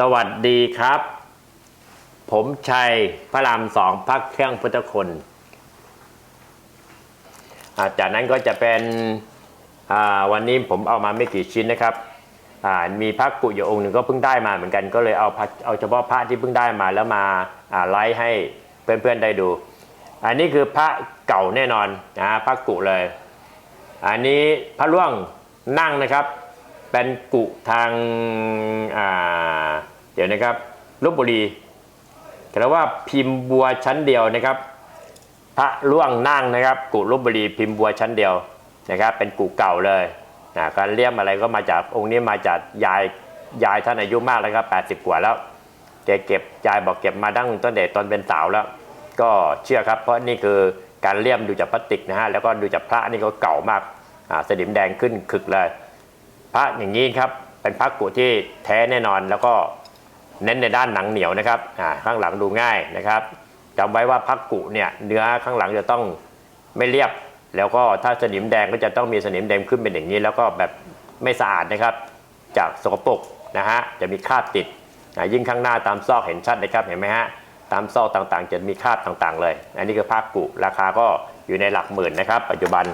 สวัสดีครับ ผมชัยพระรามสองพักเครื่องพุทธคุณจากนั้นก็จะเป็นวันนี้ผมเอามาไม่กี่ชิ้นนะครับ มีพระกุยองค์หนึ่งก็เพิ่งได้มาเหมือนกันก็เลยเอาเอาเฉพาะพระที่เพิ่งได้มาแล้วมาอ่าไลฟ์ให้เพื่อนๆได้ดู อันนี้คือพระเก่าแน่นอนนะพระกุเลย อันนี้พระร่วงนั่งนะครับ เป็นกุทางอ่า เดี๋ยวนะครับลบบุรีแต่ว่าพิมพ์บัวชั้นเดียวนะครับ พระร่วงนั่งนะครับ กุลบบุรีพิมพ์บัวชั้นเดียวนะครับ เป็นกุเก่าเลยนะการเลี่ยมอะไรก็มาจากองค์นี้มาจากยายยายท่านอายุมากแล้วครับ80 กว่าแล้วแกเก็บยายบอกเก็บมาตั้งต้นเด็กตอนเป็นสาวแล้ว ก็เชื่อครับ เพราะนี่คือการเลี่ยมดูจากพลาสติกนะฮะแล้วก็ดูจากพระนี่ก็เก่ามากอ่าสนิมแดงขึ้นขึกเลย พระอย่างนี้ครับเป็นพระกุที่แท้แน่นอนแล้วก็ เน้นในด้านหนังเหนียวนะครับข้างหลังดูง่ายนะครับจำไว้ว่าพระกุเนี่ยเนื้อข้างหลังจะต้องไม่เรียบ แล้วก็ถ้าสนิมแดงก็จะต้องมีสนิมแดงขึ้นเป็นอย่างนี้ แล้วก็แบบไม่สะอาดนะครับ จากสกปรกนะฮะจะมีคราบติดอ่ายิ่งข้างหน้าตามซอกเห็นชัดนะครับเห็นไหมฮะตามซอกต่างๆ จะมีคราบต่างๆ เลย อันนี้คือพระกุราคาก็อยู่ในหลักหมื่นนะครับ ปัจจุบัน